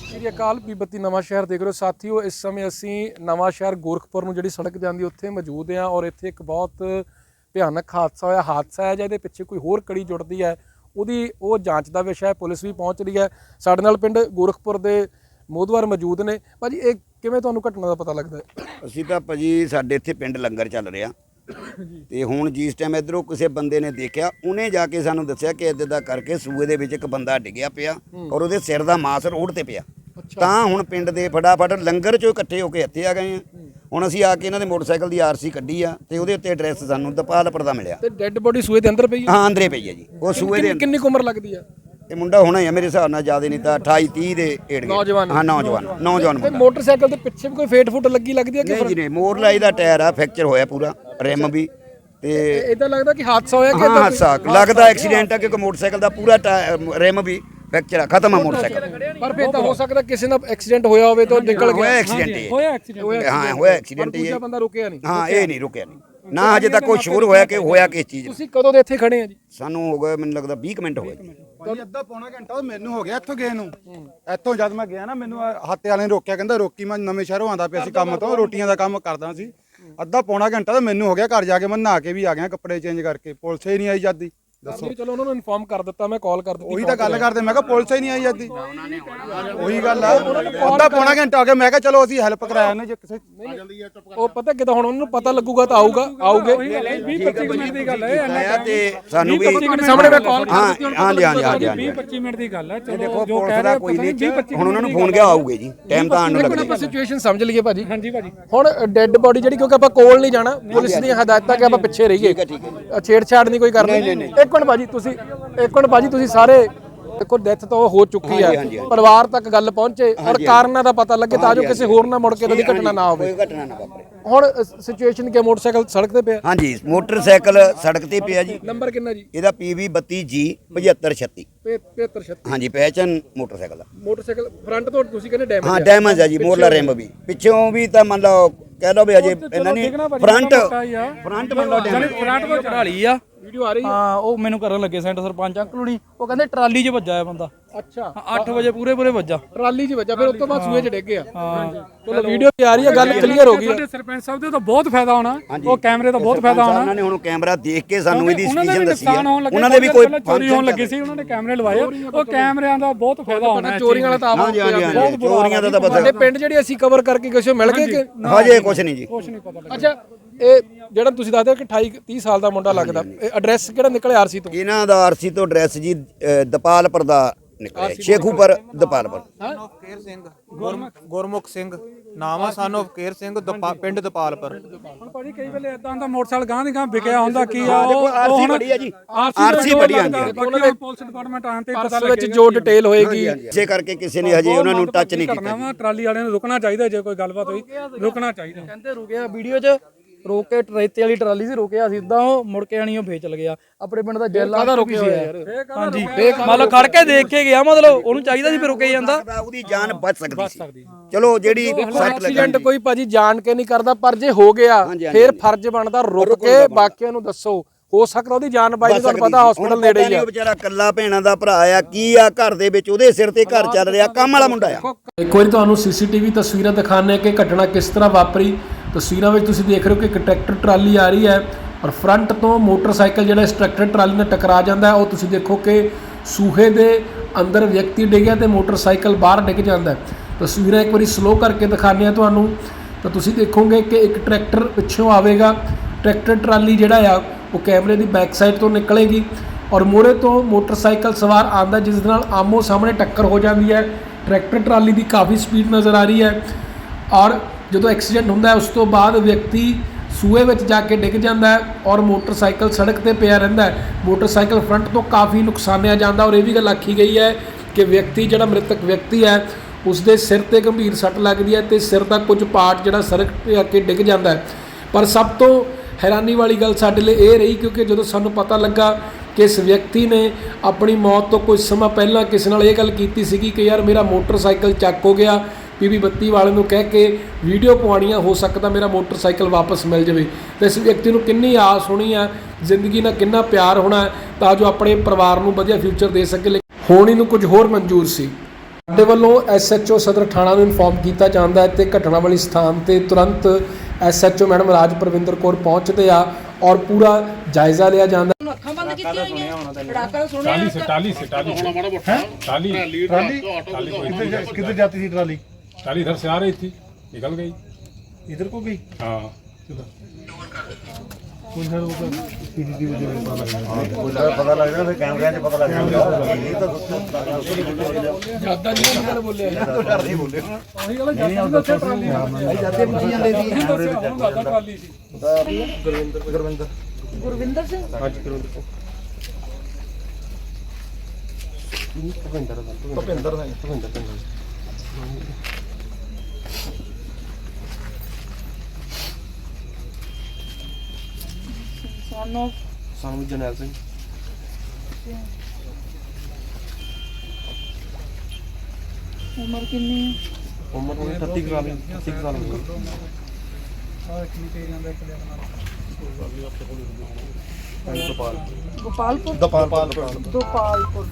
ਸ੍ਰੀ ਅਕਾਲ ਪੀਬਤੀ ਨਵਾਂ ਸ਼ਹਿਰ ਦੇਖ ਰਹੇ ਹੋ ਸਾਥੀਓ, ਇਸ ਸਮੇਂ ਅਸੀਂ ਨਵਾਂ ਸ਼ਹਿਰ ਗੋਰਖਪੁਰ ਨੂੰ ਜਿਹੜੀ ਸੜਕ ਜਾਂਦੀ ਉੱਥੇ ਮੌਜੂਦ ਹਾਂ ਔਰ ਇੱਥੇ ਇੱਕ ਬਹੁਤ ਭਿਆਨਕ ਹਾਦਸਾ ਹੋਇਆ। ਹਾਦਸਾ ਹੈ ਜਾਂ ਇਹਦੇ ਪਿੱਛੇ ਕੋਈ ਹੋਰ ਕੜੀ ਜੁੜਦੀ ਹੈ, ਉਹਦੀ ਉਹ ਜਾਂਚ ਦਾ ਵਿਸ਼ਾ ਹੈ, ਪੁਲਿਸ ਵੀ ਪਹੁੰਚ ਰਹੀ ਹੈ। ਸਾਡੇ ਨਾਲ ਪਿੰਡ ਗੋਰਖਪੁਰ ਦੇ ਮੋਦਵਾਰ ਮੌਜੂਦ ਨੇ। ਭਾਜੀ ਇਹ ਕਿਵੇਂ ਤੁਹਾਨੂੰ ਘਟਨਾ ਦਾ ਪਤਾ ਲੱਗਦਾ ਹੈ? ਅਸੀਂ ਤਾਂ ਭਾਜੀ ਸਾਡੇ ਇੱਥੇ ਪਿੰਡ ਲੰਗਰ ਚੱਲ ਰਿਹਾ। ਤੇ ਹੁਣ ਜਿਸ ਟਾਈਮ ਇਧਰੋਂ ਕਿਸੇ ਬੰਦੇ ਨੇ ਦੇਖਿਆ ਉਹਨੇ ਜਾ ਕੇ ਸਾਨੂੰ ਦੱਸਿਆ ਕਿ ਇੱਦਾਂ ਦਾ ਕਰਕੇ ਸੂਏ ਦੇ ਵਿੱਚ ਇੱਕ ਬੰਦਾ ਡਿੱਗਿਆ ਪਿਆ ਔਰ ਉਹਦੇ ਸਿਰ ਦਾ ਮਾਸ ਰੋਡ ਤੇ ਪਿਆ। ਤਾਂ ਹੁਣ ਪਿੰਡ ਦੇ ਫਟਾਫਟ ਲੰਗਰ ਚੋਂ ਇਕੱਠੇ ਹੋ ਕੇ ਇੱਥੇ ਆ ਗਏ ਆ। ਹੁਣ ਅਸੀਂ ਆ ਕੇ ਇਹਨਾਂ ਦੇ ਮੋਟਰਸਾਈਕਲ ਦੀ ਆਰਸੀ ਕੱਢੀ ਆ ਤੇ ਉਹਦੇ ਉੱਤੇ ਐਡਰੈਸ ਸਾਨੂੰ ਦਪਾਲਪੁਰ ਦਾ ਮਿਲਿਆ। ਤੇ ਡੈੱਡ ਬੋਡੀ ਸੂਏ ਦੇ ਅੰਦਰ ਪਈ ਹੈ ਹਾਂ ਅੰਦਰੇ ਪਈ ਆ ਜੀ। ਉਹ ਸੂਏ ਦੇ ਕਿੰਨੀ ਕਿੰਨੀ ਕੁ ਉਮਰ ਲੱਗਦੀ ਹੈ ਇਹ ਮੁੰਡਾ ਹੋਣਾ ਹੀ ਆ ਮੇਰੇ ਹਿਸਾਬ ਨਾਲ ਜ਼ਿਆਦਾ ਨਹੀਂ ਤਾਂ 28 30 ਦੇ ਏੜ ਨੌਜਵਾਨ। ਹਾਂ ਨੌਜਵਾਨ ਨੌਜਵਾਨ ਤੇ ਮੁੰਡਾ। ਮੋਟਰਸਾਈਕਲ ਦੇ ਪਿੱਛੇ ਵੀ ਕੋਈ ਫੇਟ ਫੁੱਟ ਲੱਗੀ ਲੱਗਦੀ ਹੈ ਕਿ ਨਹੀਂ ਜੀ ਨਹੀਂ ਮੋਰ ਲਾਈ ਦਾ ਟਾਇਰ ਆ ਫ੍ਰੈਕਚਰ ਹੋਇਆ ਪੂਰਾ ਰਿਮ ਵੀ ਤੇ ਇਦਾਂ ਲੱਗਦਾ ਕਿ ਹਾਦਸਾ ਹੋਇਆ ਕਿ ਹਾਂ ਏਦਾਂ ਹਾਦਸਾ ਲੱਗਦਾ ਐਕਸੀਡੈਂਟ ਆ ਕਿਉਂਕਿ ਮੋਟਰਸਾਈਕਲ ਦਾ ਪੂਰਾ ਟਾਇਰ- ਰਿਮ ਵੀ ਫ੍ਰੈਕਚਰ ਆ ਖਤਮ ਆ ਮੋਟਰਸਾਈਕਲ। ਪਰ ਫਿਰ ਤਾਂ ਹੋ ਸਕਦਾ ਕਿਸੇ ਨਾਲ ਐਕਸੀਡੈਂਟ ਹੋਇਆ ਹੋਵੇ ਤਾਂ ਨਿਕਲ ਹੋਇਆ ਗਿਆ। ਐਕਸੀਡੈਂਟ ਹੀ। ਹੋਇਆ ਐਕਸੀਡੈਂਟ। ਹਾਂ ਹੋਇਆ ਐਕਸੀਡੈਂਟ ਹੀ। ਦੂਜਾ ਹੈ। ਬੰਦਾ ਰੁਕਿਆ ਨਹੀਂ। ਹਾਂ ਇਹ ਨਹੀਂ। ਰੁਕਿਆ ਨਹੀਂ। ਨਾ ਹਜੇ ਤੱਕ ਕੋਈ ਸ਼ੋਰ ਹੋਇਆ ਕਿ ਹੋਇਆ ਕਿਸ ਚੀਜ਼ ਨਾਲ। ਤੁਸੀਂ ਕਦੋਂ ਦੇ ਇੱਥੇ ਖੜੇ ਆ ਜੀ? ਸਾਨੂੰ ਹੋ ਗਿਆ ਮੈਨੂੰ ਲੱਗਦਾ 20 ਕੁ ਮਿੰਟ ਹੋ ਗਏ। ਭਾਜੀ ਅੱਧਾ ਪੌਣਾ ਘੰਟਾ ਉਹ ਮੈਨੂੰ ਹੋ ਗਿਆ ਇੱਥੋਂ ਗਏ ਨੂੰ। ਇੱਥੋਂ ਜਦ ਮੈਂ ਗਿਆ ਨਾ ਮੈਨੂੰ ਆਹ ਹਾਤੇ ਵਾਲੇ ਨੇ ਰੋਕਿਆ ਕਹਿੰਦਾ ਰੋਕੀ ਮੈਂ ਨਵੇਂ ਸ਼ਹਿਰੋਂ ਆਂਦਾ ਪਿਆ ਸੀ ਕੰਮ ਤੋਂ ਰੋਟੀਆਂ ਦਾ ਕੰਮ ਕਰਦਾ ਸੀ। ਅੱਧਾ ਪੌਣਾ ਘੰਟਾ ਤਾਂ ਮੈਨੂੰ ਹੋ ਗਿਆ ਘਰ ਜਾ ਕੇ ਮੈਂ ਨਹਾ ਕੇ ਵੀ ਆ ਗਿਆ ਕੱਪੜੇ ਚੇਂਜ ਕਰਕੇ। ਪੁਲਿਸ ਹੀ ਨਹੀਂ ਆਈ ਜਾਂਦੀ। ਦੱਸੋ। ਚਲੋ ਉਹਨਾਂ ਨੂੰ ਇਨਫਾਰਮ ਕਰ ਦਿੱਤਾ ਮੈਂ ਕਾਲ ਕਰ ਦਿੱਤੀ ਉਹੀ ਤਾਂ ਗੱਲ ਕਰਦੇ ਮੈਂ ਕਿਹਾ ਪੁਲਿਸ ਹੀ ਨਹੀਂ ਆਈ ਜਾਂਦੀ ਉਹੀ ਗੱਲ ਆ। ਅੱਧਾ ਪੌਣਾ ਘੰਟਾ ਹੋ ਗਿਆ ਮੈਂ ਕਿਹਾ ਚਲੋ ਅਸੀਂ ਹੈਲਪ ਕਰਾਇਆ ਉਹਨੇ ਜੇ ਕਿਸੇ ਉਹ ਪਤਾ ਕਿਦਾਂ ਹੁਣ ਉਹਨਾਂ ਨੂੰ ਪਤਾ ਲੱਗੂਗਾ ਤਾਂ ਆਊਗਾ ਆਊਗੇ। 20 25 ਮਿੰਟ ਦੀ ਗੱਲ ਹੈ ਤੇ ਸਾਨੂੰ ਵੀ ਸਾਹਮਣੇ ਮੈਂ ਕਾਲ ਹਾਂ ਹਾਂਜੀ ਹਾਂਜੀ ਹਾਂਜੀ ਹਾਂਜੀ 20 25 ਮਿੰਟ ਦੀ ਗੱਲ ਹੈ ਚਲੋ ਦੇਖੋ ਜੋ ਪੁਲਿਸ ਕਹਿ ਦਾ ਰਹੇ ਕੋਈ ਨਹੀਂ 20 25 ਹੁਣ ਉਹਨਾਂ ਨੂੰ ਫੋਨ ਗਿਆ ਆਊਗੇ ਜੀ ਟਾਈਮ ਤਾਂ ਆਉਣ ਨੂੰ ਇੱਕ ਮਿੰਟ ਲੱਗਦਾ ਆਪਾਂ ਸਿਚੁਏਸ਼ਨ ਸਮਝ ਲਈਏ ਭਾਜੀ। ਹਾਂਜੀ ਭਾਜੀ। ਹੁਣ ਡੈੱਡ ਬੋਡੀ ਜਿਹੜੀ ਕਿਉਂਕਿ ਆਪਾਂ ਕੋਲ ਨਹੀਂ ਜਾਣਾ ਪੁਲਿਸ ਦੀਆਂ ਹਦਾਇਤਾਂ ਕਿ ਆਪਾਂ ਪਿੱਛੇ ਰਹੀਏ। ਛੇੜਛਾੜ ਨਹੀਂ ਕੋਈ ਕਰਨੀ ਇੱਕ ਮਿੰਟ ਭਾਜੀ ਤੁਸੀਂ ਇੱਕ ਮਿੰਟ ਭਾਜੀ ਤੁਸੀਂ ਸਾਰੇ ਦੇਖੋ ਡੈਥ ਤਾਂ ਹੋ ਚੁੱਕੀ ਹੈ ਪਰਿਵਾਰ ਤੱਕ ਗੱਲ ਪਹੁੰਚੇ। ਔਰ ਕਾਰਨਾਂ ਦਾ ਪਤਾ ਲੱਗੇ ਤਾਂ ਜੋ ਕਿਸੇ ਹੋਰ ਨਾਲ ਮੁੜ ਕੇ ਇਹਦੀ ਘਟਨਾ ਨਾ ਹੋਵੇ। ਕੋਈ ਘਟਨਾ ਨਾ ਵਾਪਰੇ। ਹੁਣ ਸਿਚੁਏਸ਼ਨ ਕਿ ਮੋਟਰਸਾਈਕਲ ਸੜਕ ਤੇ ਪਿਆ। ਹਾਂਜੀ ਮੋਟਰਸਾਈਕਲ ਸੜਕ ਤੇ ਪਿਆ ਜੀ। ਨੰਬਰ ਕਿੰਨਾ ਜੀ? ਇਹਦਾ PV 32G 7536 7536 ਹਾਂਜੀ ਪਹਿਚਾਨ ਮੋਟਰਸਾਈਕਲ ਦਾ। ਮੋਟਰਸਾਈਕਲ ਫਰੰਟ ਤੋਂ ਤੁਸੀਂ ਕਹਿੰਦੇ ਡੈਮੇਜ ਹਾਂ ਡੈਮੇਜ ਆ ਜੀ ਮੋਰਲਾ ਰਿਮ ਵੀ। ਪਿੱਛੋਂ ਵੀ ਤਾਂ ਮੰਨ ਲਓ ਕਹਿ ਲਓ ਵੀ ਅਜੇ ਇਹਨਾਂ ਨੇ ਫਰੰਟ ਫਰੰਟ ਮੰਨ ਲਓ ਡੈਮੇਜ ਫਰੰਟ ਤੋਂ ਚੜਾ ਲਈ ਆ। ਵੀਡੀਓ ਆ ਰਹੀ ਹੈ? ਹਾਂ ਉਹ ਮੈਨੂੰ ਕਰਨ ਲੱਗੇ ਸੈਂਟ ਸਰਪੰਚ ਅੰਕਲ ਹੁਣੀ। ਉਹ ਕਹਿੰਦੇ ਟਰਾਲੀ 'ਚ ਵੱਜਾ ਆ ਬੰਦਾ। ਅੱਛਾ। 8 ਵਜੇ ਪੂਰੇ ਪੂਰੇ ਵੱਜਾ। ਟਰਾਲੀ 'ਚ ਵੱਜਾ ਫਿਰ ਉਸ ਤੋਂ ਬਾਅਦ ਸੂਏ 'ਚ ਡਿੱਗ ਗਿਆ। ਹਾਂ। ਚਲੋ ਵੀਡੀਓ ਤੇ ਆ ਰਹੀ ਹੈ ਗੱਲ ਕਲੀਅਰ ਹੋ ਗਈ ਹੈ। ਸਾਡੇ ਸਰਪੰਚ ਸਾਹਿਬ ਦੇ ਤਾਂ ਬਹੁਤ ਫਾਇਦਾ ਹੋਣਾ। ਉਹ ਕੈਮਰੇ ਦਾ ਬਹੁਤ ਫਾਇਦਾ ਹੋਣਾ। ਉਹਨਾਂ ਨੇ ਹੁਣ ਕੈਮਰਾ ਦੇਖ ਕੇ ਸਾਨੂੰ ਇਹਦੀ ਵੀ ਦੱਸੀ ਹੈ ਉਹਨਾਂ ਦੇ ਵੀ ਕੋਈ ਚੋਰੀ ਹੋਣ ਲੱਗੀ ਸੀ ਉਹਨਾਂ ਨੇ ਕੈਮਰੇ ਲਵਾਏ। ਉਹ ਕੈਮਰਿਆਂ ਦਾ ਬਹੁਤ ਫਾਇਦਾ ਹੋਣਾ ਚੋਰੀਆਂ ਵਾਲਾ ਤਾਂ ਆਪ ਹਾਂਜੀ ਚੋਰੀਆਂ ਦਾ ਤਾਂ ਪਤਾ। ਸਾਡੇ ਪਿੰਡ ਜਿਹੜੀ ਅਸੀਂ ਕਵਰ ਕਰਕੇ ਕਿਸੇ ਮਿਲ ਗਏ ਕਿ ਹਜੇ ਕੁਝ ਨਹੀਂ ਜੀ। ਕੁਝ ਨਹੀਂ ਪਤਾ ਅੱਛਾ ਇਹ ਜਿਹੜਾ ਤੁਸੀਂ ਦੱਸਦੇ ਹੋ ਕਿ 28 30 ਸਾਲ ਦਾ ਮੁੰਡਾ ਲੱਗਦਾ। ਇਹ ਐਡਰੈਸ ਕਿਹੜਾ ਨਿਕਲਿਆ ਆਰਸੀ ਤੋਂ? ਇਹਨਾਂ ਦਾ ਆਰਸੀ ਤੋਂ ਐਡਰੈਸ ਜੀ ਦਪਾਲਪੁਰ ਦਾ ਨਿਕਲਿਆ। ਸ਼ੇਖੂਪੁਰ ਦਪਾਲਪੁਰ। ਕੇਰ ਸਿੰਘ। ਗੁਰਮੁਖ ਗੁਰਮੁਖ ਸਿੰਘ। ਨਾਮ ਆ ਸਾਨੂੰ ਕੇਰ ਸਿੰਘ ਪਿੰਡ ਦਪਾਲਪੁਰ। ਹੁਣ ਭਾਜੀ ਕਈ ਵੇਲੇ ਇਦਾਂ ਦਾ ਮੋਟਰਸਾਈਕਲ ਗਾਂ ਦੀ ਗਾਂ ਵਿਕਿਆ ਹੁੰਦਾ ਕੀ ਆ ਦੇਖੋ ਆਰਸੀ ਬੜੀ ਆ ਜੀ। ਆਰਸੀ ਆਰਸੀ ਬੜੀ ਆਂਦੀ ਹੈ ਬਾਕੀ ਉਹ ਪੁਲਿਸ ਡਿਪਾਰਟਮੈਂਟ ਆਣ ਤੇ ਪਤਾ ਪਰਸ ਵਿੱਚ ਜੋ ਡਿਟੇਲ ਹੋਏਗੀ। ਇਸੇ ਕਰਕੇ ਕਿਸੇ ਨੇ ਹਜੇ ਉਹਨਾਂ ਨੂੰ ਟੱਚ ਨਹੀਂ ਕੀਤਾ ਟਰਾਲੀ ਵਾਲਿਆਂ ਨੂੰ ਰੁਕਣਾ ਚਾਹੀਦਾ ਜੇ ਕੋਈ ਗੱਲਬਾਤ ਹੋਈ। ਰੁਕਣਾ ਚਾਹੀਦਾ। ਕਹਿੰਦੇ ਰੁਕਿਆ ਵੀਡੀਓ 'ਚ। ਰੋਕ ਕੇ ਰੇਤੇ ਵਾਲੀ ਟਰਾਲੀ ਸੀ ਰੁਕਿਆ ਸੀ ਇਦਾਂ ਉਹ ਮੁੜ ਕੇ ਆਣੀ ਉਹ ਫੇਚ ਚਲ ਗਿਆ। ਆਪਣੇ ਪਿੰਡ ਦਾ ਜੈਲਾ ਕਾਹਦਾ ਰੁਕਿਆ ਹੋਇਆ ਯਾਰ? ਹਾਂਜੀ ਮਤਲਬ ਖੜ ਕੇ ਦੇਖ ਕੇ ਗਿਆ ਮਤਲਬ ਉਹਨੂੰ ਚਾਹੀਦਾ ਸੀ ਫਿਰ ਰੁਕੇ ਜਾਂਦਾ। ਉਹਦੀ ਜਾਨ ਬਚ ਸਕਦੀ ਸੀ। ਚਲੋ ਜਿਹੜੀ ਸੱਟ ਐਕਸੀਡੈਂਟ ਕੋਈ ਭਾਜੀ ਜਾਣ ਕੇ ਨਹੀਂ ਕਰਦਾ ਪਰ ਜੇ ਹੋ ਗਿਆ ਫਿਰ ਫਰਜ਼ ਬਣਦਾ ਰੁਕ ਕੇ ਬਾਕੀਆਂ ਨੂੰ ਦੱਸੋ। ਹੋ ਸਕਦਾ ਉਹਦੀ ਜਾਨ ਬਾਈ ਤੁਹਾਨੂੰ ਪਤਾ ਹਸਪੀਟਲ ਨੇੜੇ ਹੀ ਆ। ਵਿਚਾਰਾ ਕੱਲਾ ਭੈਣਾਂ ਦਾ ਭਰਾ ਆ ਕੀ ਆ ਘਰ ਦੇ ਵਿੱਚ? ਉਹਦੇ ਸਿਰ ਤੇ ਘਰ ਚੱਲ ਰਿਹਾ ਕੰਮ ਵਾਲਾ ਮੁੰਡਾ ਆ। ਇੱਕ ਵਾਰੀ ਤੁਹਾਨੂੰ ਸੀਸੀਟੀਵੀ ਤਸਵੀਰਾਂ ਦਿਖਾਣੇ ਕਿ ਘਟਨਾ ਕਿਸ ਤਰ੍ਹਾਂ ਵਾਪਰੀ। ਤਸਵੀਰਾਂ ਵਿੱਚ ਤੁਸੀਂ ਦੇਖ ਰਹੇ ਹੋ ਕਿ ਇੱਕ ਟਰੈਕਟਰ ਟਰਾਲੀ ਆ ਰਹੀ ਹੈ ਔਰ ਫਰੰਟ ਤੋਂ ਮੋਟਰਸਾਈਕਲ ਜਿਹੜਾ ਇਸ ਟਰੈਕਟਰ ਟਰਾਲੀ ਨਾਲ ਟਕਰਾ ਜਾਂਦਾ ਹੈ, ਉਹ ਤੁਸੀਂ ਦੇਖੋ ਕਿ ਸੂਹੇ ਦੇ ਅੰਦਰ ਵਿਅਕਤੀ ਡਿੱਗਿਆ ਤੇ ਮੋਟਰਸਾਈਕਲ ਬਾਹਰ ਡਿੱਗ ਜਾਂਦਾ ਤਸਵੀਰਾਂ ਇੱਕ ਵਾਰੀ ਸਲੋ ਕਰਕੇ ਦਿਖਾਣੇ ਆ ਤੁਹਾਨੂੰ। ਤਾਂ ਤੁਸੀਂ ਦੇਖੋਗੇ ਕਿ ਇੱਕ ਟਰੈਕਟਰ ਪਿੱਛੋਂ ਆਵੇਗਾ। ਟਰੈਕਟਰ ਟਰਾਲੀ ਜਿਹੜਾ ਆ, ਉਹ ਕੈਮਰੇ ਦੀ ਬੈਕ ਸਾਈਡ ਤੋਂ ਨਿਕਲੇਗੀ ਔਰ ਮੋਰੇ ਤੋਂ ਮੋਟਰਸਾਈਕਲ ਸਵਾਰ ਆਂਦਾ ਜਿਸ ਦੇ ਨਾਲ ਆਮੋ ਸਾਹਮਣੇ ਟੱਕਰ ਹੋ ਜਾਂਦੀ ਹੈ। ਟਰੈਕਟਰ ਟਰਾਲੀ ਦੀ ਕਾਫੀ ਸਪੀਡ ਨਜ਼ਰ ਆ ਰਹੀ ਹੈ ਔਰ ਜਦੋਂ ਐਕਸੀਡੈਂਟ ਹੁੰਦਾ ਉਸ ਤੋਂ ਬਾਅਦ ਵਿਅਕਤੀ ਸੂਏ ਵਿੱਚ ਜਾ ਕੇ ਡਿੱਗ ਜਾਂਦਾ ਹੈ ਔਰ ਮੋਟਰਸਾਈਕਲ ਸੜਕ ਤੇ ਪਿਆ ਰਹਿੰਦਾ ਹੈ। ਮੋਟਰਸਾਈਕਲ ਫਰੰਟ ਤੋਂ ਕਾਫੀ ਨੁਕਸਾਨਿਆ ਜਾਂਦਾ ਔਰ ਇਹ ਵੀ ਗੱਲ ਆਖੀ ਗਈ ਹੈ ਕਿ ਵਿਅਕਤੀ, ਜਿਹੜਾ ਮ੍ਰਿਤਕ ਵਿਅਕਤੀ ਹੈ ਉਸ ਦੇ ਸਿਰ ਤੇ ਗੰਭੀਰ ਸੱਟ ਲੱਗਦੀ ਹੈ ਤੇ ਸਿਰ ਦਾ ਕੁਝ ਪਾਰਟ ਜਿਹੜਾ ਸੜਕ ਤੇ ਆ ਕੇ ਡਿੱਗ ਜਾਂਦਾ ਹੈ। ਪਰ ਸਭ ਤੋਂ ਹੈਰਾਨੀ ਵਾਲੀ ਗੱਲ ਸਾਡੇ ਲਈ ਇਹ ਰਹੀ ਕਿਉਂਕਿ ਜਦੋਂ ਸਾਨੂੰ ਪਤਾ ਲੱਗਾ ਕਿ ਇਸ ਵਿਅਕਤੀ ਨੇ ਆਪਣੀ ਮੌਤ ਤੋਂ ਕੁਝ ਸਮਾਂ ਪਹਿਲਾਂ ਕਿਸੇ ਨਾਲ ਇਹ ਗੱਲ ਕੀਤੀ ਸੀਗੀ ਕਿ ਯਾਰ ਮੇਰਾ ਮੋਟਰਸਾਈਕਲ ਚੱਕ ਹੋ ਗਿਆ ਪੀਵੀ 32 ਵਾਲੇ ਨੂੰ ਕਹਿ ਕੇ ਵੀਡੀਓ ਪਵਾਣੀਆਂ ਹੋ ਸਕਦਾ ਮੇਰਾ ਮੋਟਰਸਾਈਕਲ ਵਾਪਸ ਮਿਲ ਜਾਵੇ। ਤੇ ਇਸ ਵਿਅਕਤੀ ਨੂੰ ਕਿੰਨੀ ਆਸ ਹੋਣੀ ਆ ਜ਼ਿੰਦਗੀ ਨਾਲ ਕਿੰਨਾ ਪਿਆਰ ਹੋਣਾ ਤਾਂ ਜੋ ਆਪਣੇ ਪਰਿਵਾਰ ਨੂੰ ਵਧੀਆ ਫਿਊਚਰ ਦੇ ਸਕੇ। ਹੋਣੀ ਨੂੰ ਕੁਝ ਹੋਰ ਮਨਜ਼ੂਰ ਸੀ। ਸਾਡੇ ਵੱਲੋਂ ਐਸਐਚਓ ਸਦਰ ਥਾਣਾ ਨੂੰ ਇਨਫੋਰਮ ਕੀਤਾ ਜਾਂਦਾ ਹੈ ਤੇ ਘਟਨਾ ਵਾਲੀ ਸਥਾਨ ਤੇ ਤੁਰੰਤ ਐਸਐਚਓ ਮੈਡਮ ਰਾਜ ਪਰਵਿੰਦਰ ਕੌਰ ਪਹੁੰਚਦੇ ਆ ਔਰ ਪੂਰਾ ਜਾਇਜ਼ਾ ਲਿਆ ਜਾਂਦਾ। ਅੱਖਾਂ ਬੰਦ ਟਰਾਲੀ ਕਿੱਥੇ ਜਾਂਦੀ ਸੀ ਟਰਾਲੀ? टाली इधर से आ रही थी निकल गई ਇਧਰ ਕੋ ਗਈ हाँ ਪਤਾ ਲੱਗ ਜਾਂਦਾ ਫਿਰ ਕੈਮਰਿਆਂ 'ਚ ਪਤਾ ਲੱਗ ਜਾਂਦਾ ਇਹ ਤਾਂ ਜਿਆਦਾ ਨਹੀਂ ਗੱਲ ਬੋਲਿਆ ਡਰ ਨਹੀਂ ਬੋਲੇ ਉਹੀ ਗੱਲ ਜੱਟ ਦੀ ਦੱਸਿਆ ਟਰਾਲੀ ਜਾਂਦੇ ਪੁੱਛੀ ਜਾਂਦੇ ਸੀ ਕੈਮਰੇ ਵਿੱਚ ਦੱਸਿਆ ਟਰਾਲੀ ਸੀ ਗੁਰਵਿੰਦਰ ਸਿੰਘ ਸਾਨੂੰ ਸਾਨੂੰ ਜਰਨੈਲ ਸਿੰਘ। ਉਮਰ ਕਿੰਨੀ ਹੈ? ਉਮਰ ਉਹਦੀ 38 ਸਾਲ 30 ਸਾਲ ਹੋ ਗਈ ਆਹ ਕੀ ਤੇਰੀਆਂ ਦਾ ਇੱਕ ਦਿਨ ਨਾਲ ਗੋਪਾਲਪੁਰ। ਦਪਾਲ ਗੋਪਾਲਪੁਰ।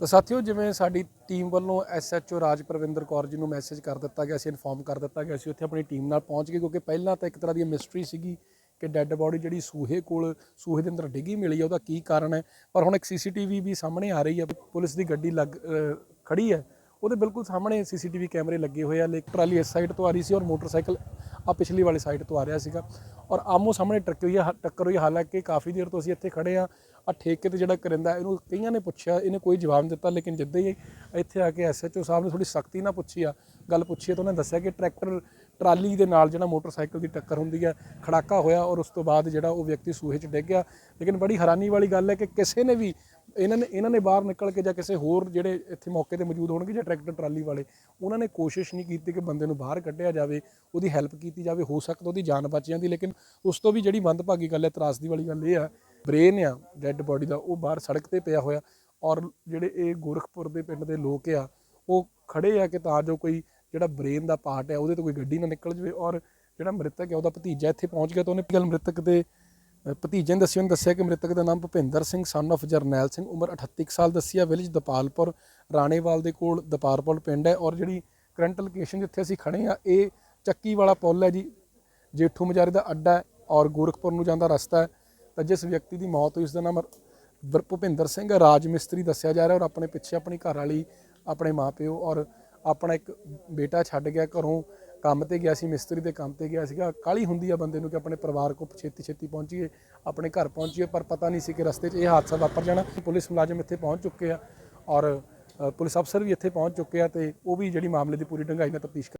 ਤਾਂ ਸਾਥੀਓ ਜਿਵੇਂ ਸਾਡੀ ਟੀਮ ਵੱਲੋਂ ਐਸਐਚਓ ਰਾਜ ਪ੍ਰਵਿੰਦਰ ਕੌਰ ਜੀ ਨੂੰ ਮੈਸੇਜ ਕਰ ਦਿੱਤਾ ਗਿਆ ਸੀ ਇਨਫੋਰਮ ਕਰ ਦਿੱਤਾ ਗਿਆ ਸੀ ਉੱਥੇ ਆਪਣੀ ਟੀਮ ਨਾਲ ਪਹੁੰਚ ਗਏ ਕਿਉਂਕਿ ਪਹਿਲਾਂ ਤਾਂ ਇੱਕ ਤਰ੍ਹਾਂ ਦੀ ਮਿਸਟਰੀ ਸੀਗੀ ਕਿ ਡੈੱਡ ਬਾਡੀ ਜਿਹੜੀ ਸੂਹੇ ਕੋਲ ਸੂਹੇ ਦੇ ਅੰਦਰ ਡਿੱਗੀ ਮਿਲੀ ਹੈ ਉਹਦਾ ਕੀ ਕਾਰਨ ਹੈ? ਪਰ ਹੁਣ ਇੱਕ ਸੀਸੀਟੀਵੀ ਵੀ ਸਾਹਮਣੇ ਆ ਰਹੀ ਹੈ ਪੁਲਿਸ ਦੀ ਗੱਡੀ ਲੱਗ ਅ, ਖੜੀ ਹੈ ਉਹਦੇ ਬਿਲਕੁਲ ਸਾਹਮਣੇ ਸੀਸੀਟੀਵੀ ਕੈਮਰੇ ਲੱਗੇ ਹੋਏ ਆ ਲੇਕ ਟਰਾਲੀ ਇਸ ਸਾਈਡ ਤੋਂ ਆ ਰਹੀ ਸੀ ਔਰ ਮੋਟਰਸਾਈਕਲ ਆ ਪਿਛਲੀ ਵਾਲੀ ਸਾਈਡ ਤੋਂ ਆ ਰਿਹਾ ਸੀਗਾ ਔਰ ਆਮੋ ਸਾਹਮਣੇ ਟੱਕਰ ਹੋਈ ਆ ਟੱਕਰ ਹੋਈ ਹਾਲਾਂਕਿ ਕਾਫੀ ਦੇਰ ਤੋਂ ਅਸੀਂ ਇੱਥੇ ਖੜੇ ਆ ਆ ਠੇਕੇ ਤੇ ਜਿਹੜਾ ਕਰਿੰਦਾ, ਇਹਨੂੰ ਕਈਆਂ ਨੇ ਪੁੱਛਿਆ, ਇਹਨੇ ਕੋਈ ਜਵਾਬ ਨਹੀਂ ਦਿੱਤਾ, ਲੇਕਿਨ ਜਿੱਦਾਂ ਹੀ ਇੱਥੇ ਆ ਕੇ ਐਸਐਚਓ ਸਾਹਿਬ ਨੇ ਥੋੜੀ ਸਖਤੀ ਨਾਲ ਪੁੱਛੀ ਆ, ਗੱਲ ਪੁੱਛੀ ਤਾਂ ਉਹਨੇ ਦੱਸਿਆ ਕਿ ਟਰੈਕਟਰ, ਟਰਾਲੀ ਦੇ ਨਾਲ ਜਿਹੜਾ ਮੋਟਰਸਾਈਕਲ ਦੀ ਟੱਕਰ ਹੁੰਦੀ ਹੈ ਖੜਾਕਾ ਹੋਇਆ ਔਰ ਉਸ ਤੋਂ ਬਾਅਦ ਜਿਹੜਾ ਉਹ ਵਿਅਕਤੀ ਸੂਹੇ 'ਚ ਡਿੱਗ ਗਿਆ। ਲੇਕਿਨ ਬੜੀ ਹੈਰਾਨੀ ਵਾਲੀ ਗੱਲ ਹੈ ਕਿ ਕਿਸੇ ਨੇ ਵੀ ਇਹਨਾਂ ਨੇ ਇਹਨਾਂ ਨੇ ਬਾਹਰ ਨਿਕਲ ਕੇ ਜਾਂ ਕਿਸੇ ਹੋਰ ਜਿਹੜੇ ਇੱਥੇ ਮੌਕੇ ਤੇ ਮੌਜੂਦ ਹੋਣਗੇ ਜਾਂ ਟਰੈਕਟਰ, ਟਰਾਲੀ ਵਾਲੇ, ਉਹਨਾਂ ਨੇ ਕੋਸ਼ਿਸ਼ ਨਹੀਂ ਕੀਤੀ ਕਿ ਬੰਦੇ ਨੂੰ ਬਾਹਰ ਕੱਢਿਆ ਜਾਵੇ, ਉਹਦੀ ਹੈਲਪ ਕੀਤੀ ਜਾਵੇ, ਹੋ ਸਕਦਾ ਉਹਦੀ ਜਾਨ ਬਚ ਜਾਂਦੀ, ਲੇਕਿਨ ਉਸ ਤੋਂ ਵੀ ਜਿਹੜੀ ਮੰਦਭਾਗੀ ਗੱਲ ਹੈ, ਤਰਾਸਦੀ ਵਾਲੀ ਗੱਲ ਇਹ ਆ ਬ੍ਰੇਨ ਆ ਡੈੱਡ ਬੋਡੀ ਦਾ, ਉਹ ਬਾਹਰ ਸੜਕ ਤੇ ਪਿਆ ਹੋਇਆ। ਔਰ ਜਿਹੜੇ ਇਹ ਗੋਰਖਪੁਰ ਦੇ ਪਿੰਡ ਦੇ ਲੋਕ ਆ, ਉਹ ਖੜੇ ਆ ਕਿ ਤਾਂ ਜੋ ਕੋਈ ਜਿਹੜਾ ਬ੍ਰੇਨ ਦਾ ਪਾਰਟ ਹੈ ਉਹਦੇ ਤੋਂ ਕੋਈ ਗੱਡੀ ਨਾ ਨਿਕਲ ਜਾਵੇ। ਔਰ ਜਿਹੜਾ ਮ੍ਰਿਤਕ ਹੈ ਉਹਦਾ ਭਤੀਜਾ ਇੱਥੇ ਪਹੁੰਚ ਗਿਆ ਤਾਂ ਉਹਨੇ ਗੱਲ ਮ੍ਰਿਤਕ ਦੇ ਭਤੀਜੇ ਨੇ ਦੱਸਿਆ, ਉਹਨੇ ਦੱਸਿਆ ਕਿ ਮ੍ਰਿਤਕ ਦਾ ਨਾਮ ਭੁਪਿੰਦਰ ਸਿੰਘ ਸਨ of ਜਰਨੈਲ ਸਿੰਘ, ਉਮਰ 38 ਕੁ ਸਾਲ, ਦੱਸੀ ਆ ਵਿਲੇਜ ਦਪਾਲਪੁਰ, ਰਾਣੇਵਾਲ ਦੇ ਕੋਲ ਦਪਾਲਪੁਰ ਪਿੰਡ ਹੈ। ਔਰ ਜਿਹੜੀ ਕਰੰਟ ਲੋਕੇਸ਼ਨ ਜਿੱਥੇ ਅਸੀਂ ਖੜੇ ਆ, ਇਹ ਚੱਕੀ ਵਾਲਾ ਪੁਲ ਹੈ ਜੀ, ਜੇਠੂ ਮਜਾਰੇ ਦਾ ਅੱਡਾ ਹੈ ਔਰ ਗੋਰਖਪੁਰ ਨੂੰ ਜਾਂਦਾ ਰਸਤਾ ਹੈ। ਤਾਂ ਜਿਸ ਵਿਅਕਤੀ ਦੀ ਮੌਤ ਹੋਈ ਉਸ ਦਾ ਨਾਮ ਭੁਪਿੰਦਰ ਸਿੰਘ ਰਾਜ ਮਿਸਤਰੀ ਦੱਸਿਆ ਜਾ ਰਿਹਾ ਔਰ ਆਪਣੇ ਪਿੱਛੇ ਆਪਣੀ ਘਰ ਵਾਲੀ, ਆਪਣੇ ਮਾਪਿਓ ਔਰ ਆਪਣਾ ਇੱਕ ਬੇਟਾ ਛੱਡ ਗਿਆ, ਘਰੋਂ ਕੰਮ ਤੇ ਗਿਆ ਸੀ, ਮਿਸਤਰੀ ਦੇ ਕੰਮ ਤੇ ਗਿਆ ਸੀਗਾ। ਕਾਲੀ ਹੁੰਦੀ ਆ ਬੰਦੇ ਨੂੰ ਕਿ ਆਪਣੇ ਪਰਿਵਾਰ ਕੋਲ ਛੇਤੀ ਛੇਤੀ ਪਹੁੰਚੀਏ, ਆਪਣੇ ਘਰ ਪਹੁੰਚੀਏ, ਪਰ ਪਤਾ ਨਹੀਂ ਸੀ ਕਿ ਰਸਤੇ 'ਚ ਇਹ ਹਾਦਸਾ ਵਾਪਰ ਜਾਣਾ। ਪੁਲਿਸ ਮੁਲਾਜ਼ਮ ਇੱਥੇ ਪਹੁੰਚ ਚੁੱਕੇ ਆ ਔਰ ਪੁਲਿਸ ਅਫਸਰ ਵੀ ਇੱਥੇ ਪਹੁੰਚ ਚੁੱਕੇ ਆ ਤੇ ਉਹ ਵੀ ਜਿਹੜੀ ਮਾਮਲੇ ਦੀ ਪੂਰੀ ਡੂੰਘਾਈ ਨਾਲ ਤਫਤੀਸ਼